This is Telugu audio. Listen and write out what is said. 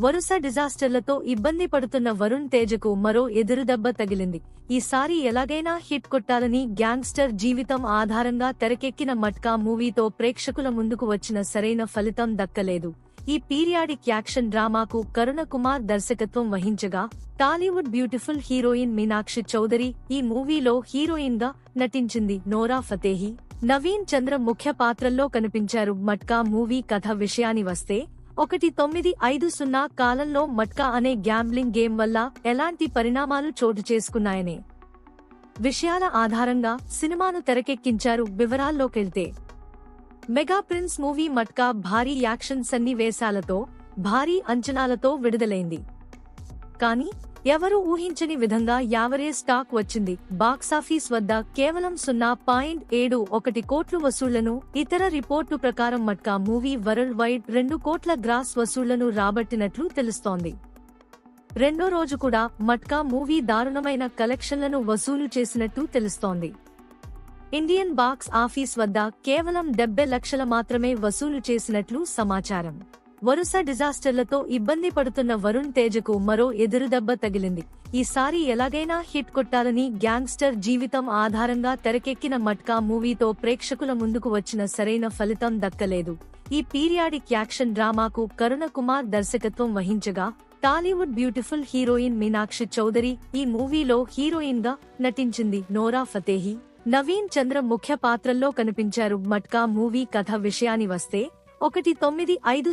వరుస డిజాస్టర్లతో ఇబ్బంది పడుతున్న వరుణ్ తేజకు మరో ఎదురుదెబ్బ తగిలింది. ఈసారి ఎలాగైనా హిట్ కొట్టాలని గ్యాంగ్స్టర్ జీవితం ఆధారంగా తెరకెక్కిన మట్కా మూవీతో ప్రేక్షకుల ముందుకు వచ్చిన సరైన ఫలితం దక్కలేదు. ఈ పీరియాడిక్ యాక్షన్ డ్రామాకు కరుణ కుమార్ దర్శకత్వం వహించగా టాలీవుడ్ బ్యూటిఫుల్ హీరోయిన్ మీనాక్షి చౌదరి ఈ మూవీలో హీరోయిన్గా నటించింది నోరా ఫతేహి. నవీన్ చంద్ర ముఖ్య పాత్రల్లో కనిపించారు మట్కా మూవీ కథ విషయాని వస్తే ఒకటి తొమ్మిది ఐదు సున్నా కాలంలో మట్కా అనే గ్యాంబ్లింగ్ గేమ్ వల్ల ఎలాంటి పరిణామాలు చోటు చేసుకున్నాయనే విషయాల ఆధారంగా సినిమాను తెరకెక్కించారు వివరాల్లోకెళ్తే మెగా ప్రిన్స్ మూవీ మట్కా భారీ యాక్షన్ సన్నివేశాలతో భారీ అంచనాలతో విడుదలైంది. కానీ ఎవరూ ఊహించని విధంగా యావరే స్టాక్ వచ్చింది. బాక్సాఫీస్ వద్ద కేవలం సున్నా పాయింట్ ఏడు ఒకటి కోట్లు వసూళ్ళను ఇతర రిపోర్టు ప్రకారం మట్కా మూవీ వరల్డ్ వైడ్ రెండు కోట్ల గ్రాస్ వసూళ్ళను రాబట్టినట్లు తెలుస్తోంది. రెండో రోజు కూడా మట్కా మూవీ దారుణమైన కలెక్షన్లను వసూలు చేసినట్టు తెలుస్తోంది. ఇండియన్ బాక్స్ ఆఫీస్ వద్ద కేవలం డెబ్బై లక్షల మాత్రమే వసూలు చేసినట్లు సమాచారం. వరుస డిజాస్టర్లతో ఇబ్బంది పడుతున్న వరుణ్ తేజకు మరో ఎదురుదెబ్బ తగిలింది. ఈసారి ఎలాగైనా హిట్ కొట్టాలని గ్యాంగ్స్టర్ జీవితం ఆధారంగా తెరకెక్కిన మట్కా మూవీతో ప్రేక్షకుల ముందుకు వచ్చిన సరైన ఫలితం దక్కలేదు. ఈ పీరియాడిక్ యాక్షన్ డ్రామాకు కరుణ కుమార్ దర్శకత్వం వహించగా టాలీవుడ్ బ్యూటిఫుల్ హీరోయిన్ మీనాక్షి చౌదరి ఈ మూవీలో హీరోయిన్గా నటించింది నోరా ఫతేహి. నవీన్ చంద్ర ముఖ్య పాత్రల్లో కనిపించారు మట్కా మూవీ కథ విషయాని వస్తే ఒకటి తొమ్మిది ఐదు